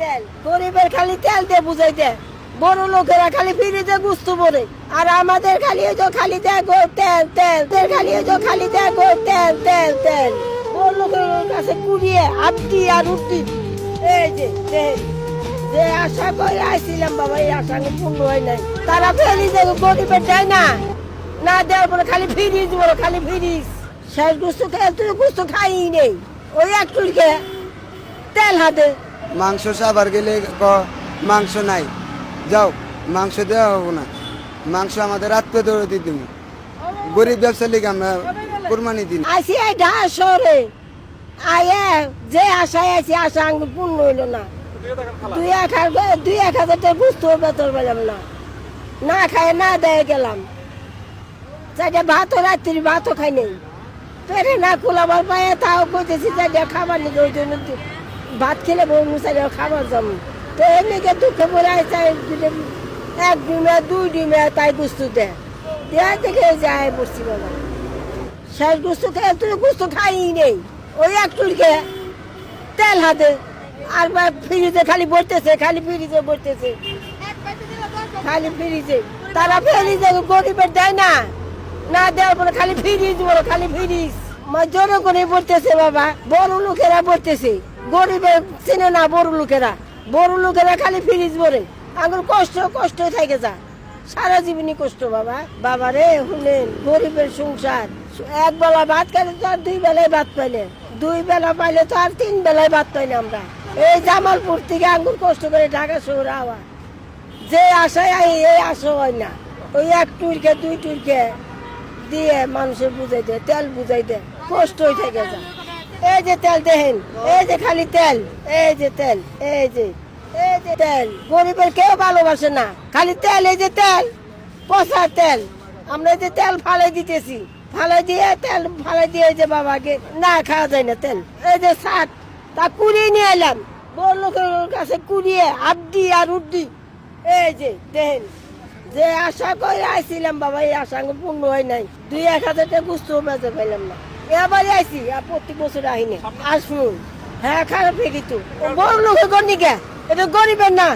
তেল, গরিবের খালি তেল দিয়ে বুঝাই বড় লোকেরা খালি ফিরিতে বুঝতে পরে আর আমাদের খালি ওই খালি দেয় তেল তেল তেল, খালি ওই খালি দেয় তেল তেল তেল। বড় লোকের কাছে কুড়িয়ে আটটি আর উঠতি এই যে যে আশা করে আইছিলাম বাবা, এই আশা আমি পূর্ণ হয় নাই। তারা ফেরি যে গরিবের দেয় না। না দেওয়ার পরে খালি ফিরিজ বলো, খালি ফিরিজ। শেষ গুস্তু খেয়ে তুই গুস্তু খাই নেই। ওই খেয়ে তেল হাতে মাংস সাবার গেলে ক, মাংস নাই। যাও, মাংস দেওয়া হব না। মাংস আমাদের আত্মীয় দৌড়ে দিয়ে দিব গরিব ব্যবসা লিগে আমরা কোরবানি দিন। আসি ঢাকা শহরে। আয়ে যে আশায় আছি আশা আঙ্গুর পূর্ণ হইল না। দুই এক দুই এক হাজার টাকা বুঝতে বেতন পেলাম না। না খায়, না দেয় গেলাম। চারটে ভাতও রাত্রি ভাতও খাই নেই। পেটে না কুলাবার পায়ে তাও কইতেছি চারটে খাবার নিকে ওই জন্য ভাত খেলে বউ চারটে খাবার জমি। তো এমনিকে দুঃখে পড়ে এক ডিমে, দুই ডিমে, তাই গুস্তু দেয় দেখে যায় বসছি বাবা শেষ গুস্তু খেয়ে তুই গুস্তু খাই নেই। ওই এক চুলকে তেল হাতে, আর ফ্রিজে খালি বসতেছে খালি ফ্রিজে বসতেছে খালি ফ্রিজে। তারা ফ্রিজে গরিবের দেয় না। না দেওয়ার পরে খালি ফ্রিজ বলো, খালি ফ্রিজ। জোরে করে বলতেছে বাবা, বড় লোকেরা বলতেছে গরিবের চিনে না বড় লোকেরা। বড় লোকেরা খালি ফ্রিজ বলে আঙুর কষ্ট কষ্ট থাকে যা। সারা জীবনই কষ্ট, বাবা। বাবা রে, শুনেন, গরিবের সংসার। এক বেলা ভাত খেলে তো আর দুই বেলায় ভাত পাইলে। দুই বেলা পাইলে তো আর তিন বেলায় ভাত পাই না আমরা। এই জামালপুর থেকে আঙ্গুর কষ্ট করে ঢাকা শহরে আওয়া। যে আশায় আই, এই আশা হয় না। ওই এক টুরকে দুই টুরকে দিয়ে মানুষের বুঝাই দেয়, তেল বুঝাই দেয়। কষ্ট হয়ে থাকে যা। এই যে তেল, দেখেন। এই যে খালি তেল, এই যে তেল, এই যে এই যে তেল। গরিবের কেউ ভালোবাসে না। খালি তেল, এই যে তেল, পচা তেল। আমরা যে তেল ফালাই দিতেছি। ফালাই দিয়ে, তেল ফালাই দিয়ে যে বাবাকে না খাওয়া যায় না তেল। এই যে শাক তা কুড়িয়ে নিয়ে এলাম। বড় লোকের কাছে কুড়িয়ে আড্ডি আর উড্ডি এই যে, দেখেন। যে আশা করে আইছিলাম বাবা, এই আশা পূর্ণ হয় নাই। দুই এক হাজার টাকা বুঝতেও বেঁচে পাইলাম না। এবারে আইছি আর প্রত্যেক বছর আহিনি আসুন হ্যাঁ খারাপ হয়ে গেত বড় লোকের গণিকে এটা গরিবের না।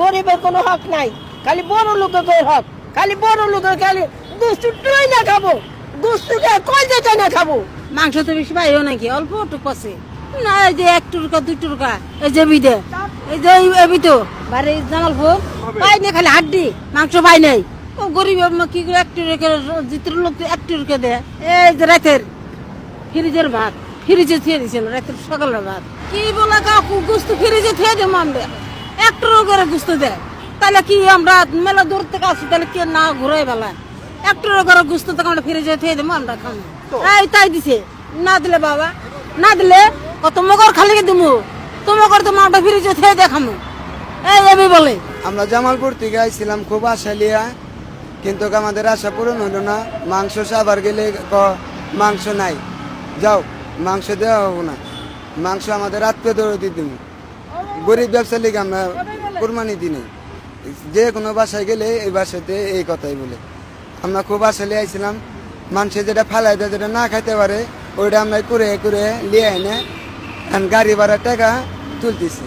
গরিবের কোনো হক নাই। খালি বড় লোকের হক। খালি বড় লোকের খালি দুষ্টু টুই না খাব। দুষ্টুকে কই যেতে না খাব? মাংস তো বেশি পাইও নাকি? অল্প একটু কষে না এই যে এক টুরকা দুই টুরকা এই যে বিদে। এই যে এবি তো বাড়ি জামালপুর পাই না খালি হাড্ডি মাংস পাই নাই। ও গরিব কি করে এক টুরকে জিতের লোক তো এক টুরকে দেয়। এই যে রাতের। ফ্রিজের ভাত ফ্রিজে থিয়ে দিয়েছিল রাতের সকালের ভাত। কি বলে কাকু গুস্ত ফ্রিজে থিয়ে দেবো আমরা? এক টুরো করে গুস্ত দেয় তাহলে কি আমরা মেলা দূর থেকে আসি তাহলে কে না ঘুরাই বেলা এক টুরো করে গুস্ত থেকে আমরা ফ্রিজে থিয়ে দেবো আমরা খাব। এই তাই দিছে। না দিলে বাবা না দিলে কত মগর খালি দিমু? তোমাকে তো মাটা ফ্রিজে থুয়ে দেখামু এই এবি বলে। আমরা জামালপুর থেকে আইছিলাম খুব আশা লিয়া কিন্তু আমাদের আশা পূরণ হলো না। মাংস সাবার গেলে মাংস নাই। যাও, মাংস দেওয়া হব না। মাংস আমাদের আত্মীয় ধরে দিতে গরিব ব্যবসার লিগে আমরা কোরবানি দিনে যে কোনো বাসায় গেলে এই বাসাতে এই কথাই বলে। আমরা খুব আশা লিয়ে আইছিলাম, মানুষে যেটা ফালাই দেয়, যেটা না খাইতে পারে, ওইটা আমরা করে করে লিয়ে এনে গাড়ি ভাড়ার টাকা তুলতেছি।